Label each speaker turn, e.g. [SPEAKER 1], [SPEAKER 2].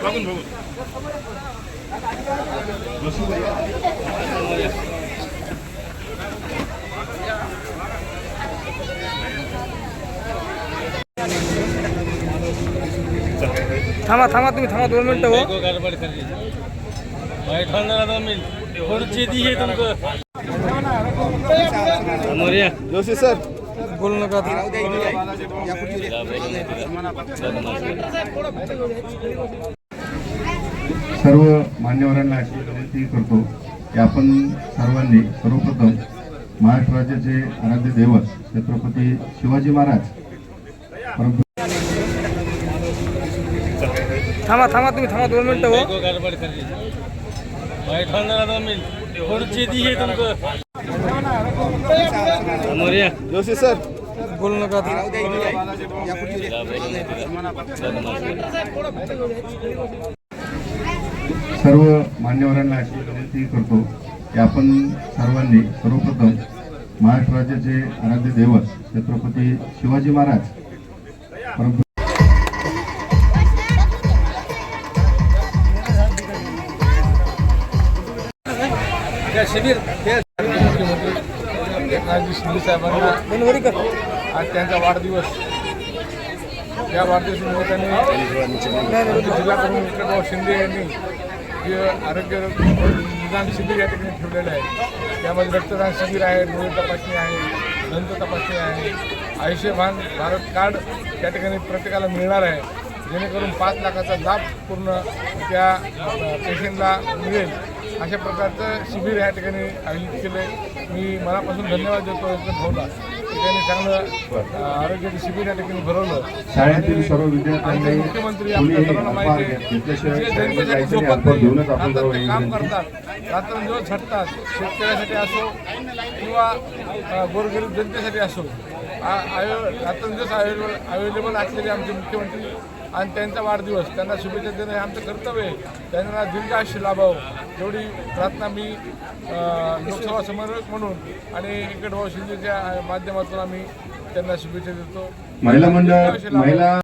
[SPEAKER 1] बघून बघून
[SPEAKER 2] थांबा थांबा तुम्ही थांबा दोन मिनिटं हो.
[SPEAKER 3] है
[SPEAKER 4] जोशी सर.
[SPEAKER 2] बोलू नका आता.
[SPEAKER 5] सर्व मान्यवरांना अशी विनंती करतो की आपण सर्वांनी सर्वप्रथम महाराष्ट्र राज्याचे आराध्य दैवत छत्रपती शिवाजी महाराज परंतु
[SPEAKER 2] थांबा थांबा तुम्ही थांबा दोन मिनिटं हो
[SPEAKER 4] जोशी सर
[SPEAKER 2] बोलू नका आता.
[SPEAKER 5] सर्व मान्यवरांना अशी विनंती करतो की आपण सर्वांनी सर्वप्रथम महाराष्ट्र राज्याचे आराध्य दैवत छत्रपती शिवाजी महाराज परंतु
[SPEAKER 4] शिबिर मुख्यमंत्री एकनाथजी शिंदे साहेबांना आज त्यांचा वाढदिवस. या वाढदिवसानिमित्ताने जिल्हा प्रमुख विक्रमराव शिंदे यांनी जे आरोग्य निदान शिबिर या ठिकाणी ठेवलेलं आहे. त्यामध्ये रक्तदान शिबिर आहे डोळे तपासणी आहे दंत तपासणी आहे. आयुष्यमान भारत कार्ड त्या ठिकाणी प्रत्येकाला मिळणार आहे. जेणेकरून पाच लाखाचा लाभ पूर्ण त्या पेशंटला मिळेल. अशा प्रकारचं शिबिर या ठिकाणी आयोजित केलं आहे. मी मनापासून धन्यवाद देतो भाऊला. त्यांनी चांगलं आरोग्याचं शिबिर या ठिकाणी भरवलं. मुख्यमंत्री आपल्या सर्वांना माहिती जनतेसाठी झोपत नाही काम
[SPEAKER 5] विनंती.
[SPEAKER 4] करतात. रात्रंदिवस झटतात. शेतकऱ्यासाठी असो किंवा गोरगरीब जनतेसाठी असो आयो रात्रंदिवस अवेलेबल अवेलेबल असलेले आमचे मुख्यमंत्री आणि त्यांचा वाढदिवस त्यांना शुभेच्छा देणं हे आमचं कर्तव्य आहे. त्यांना दीर्घ आयुष्य लाभावं. एवढी प्रार्थना मी लोकसभा समन्वयक म्हणून आणि इकडे भाऊ शिंदेच्या माध्यमातून आम्ही त्यांना शुभेच्छा देतो.
[SPEAKER 5] महिला मंडळ. महिला